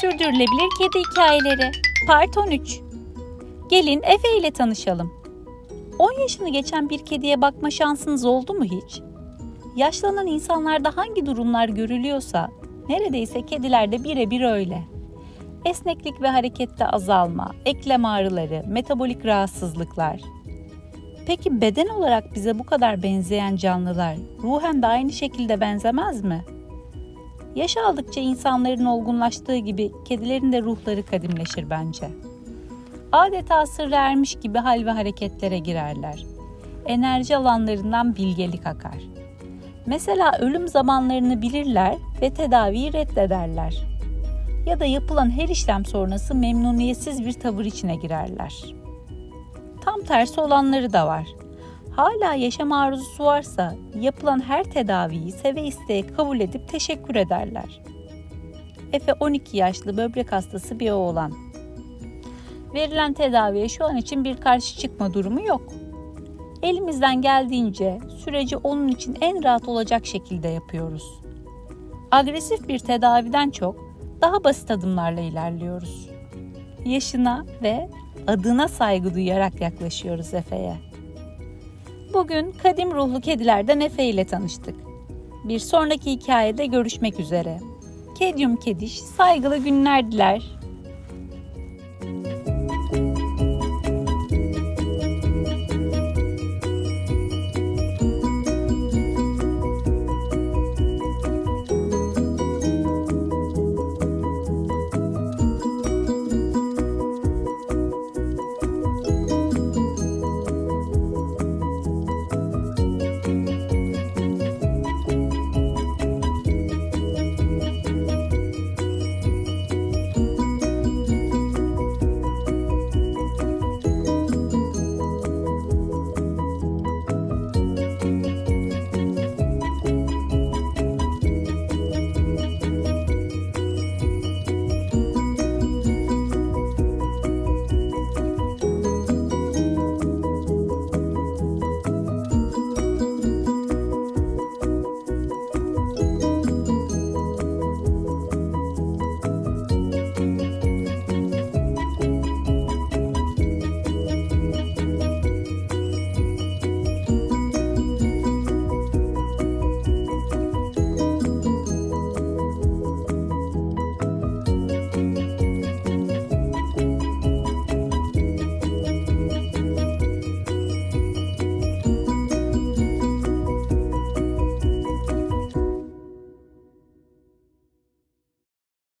Sürdürülebilir Kedi Hikayeleri Part 13 Gelin Efe ile tanışalım. 10 yaşını geçen bir kediye bakma şansınız oldu mu hiç? Yaşlanan insanlarda hangi durumlar görülüyorsa neredeyse kedilerde birebir öyle. Esneklik ve harekette azalma, eklem ağrıları, metabolik rahatsızlıklar. Peki beden olarak bize bu kadar benzeyen canlılar ruhen de aynı şekilde benzemez mi? Yaş aldıkça insanların olgunlaştığı gibi kedilerin de ruhları kadimleşir bence. Adeta sırrı ermiş gibi hal ve hareketlere girerler. Enerji alanlarından bilgelik akar. Mesela ölüm zamanlarını bilirler ve tedaviyi reddederler. Ya da yapılan her işlem sonrası memnuniyetsiz bir tavır içine girerler. Tam tersi olanları da var. Hala yaşam arzusu varsa yapılan her tedaviyi seve isteye kabul edip teşekkür ederler. Efe 12 yaşlı böbrek hastası bir oğlan. Verilen tedaviye şu an için bir karşı çıkma durumu yok. Elimizden geldiğince süreci onun için en rahat olacak şekilde yapıyoruz. Agresif bir tedaviden çok daha basit adımlarla ilerliyoruz. Yaşına ve adına saygı duyarak yaklaşıyoruz Efe'ye. Bugün kadim ruhlu kedilerden Efe ile tanıştık. Bir sonraki hikayede görüşmek üzere. Kedyum Kediş saygılı günler diler.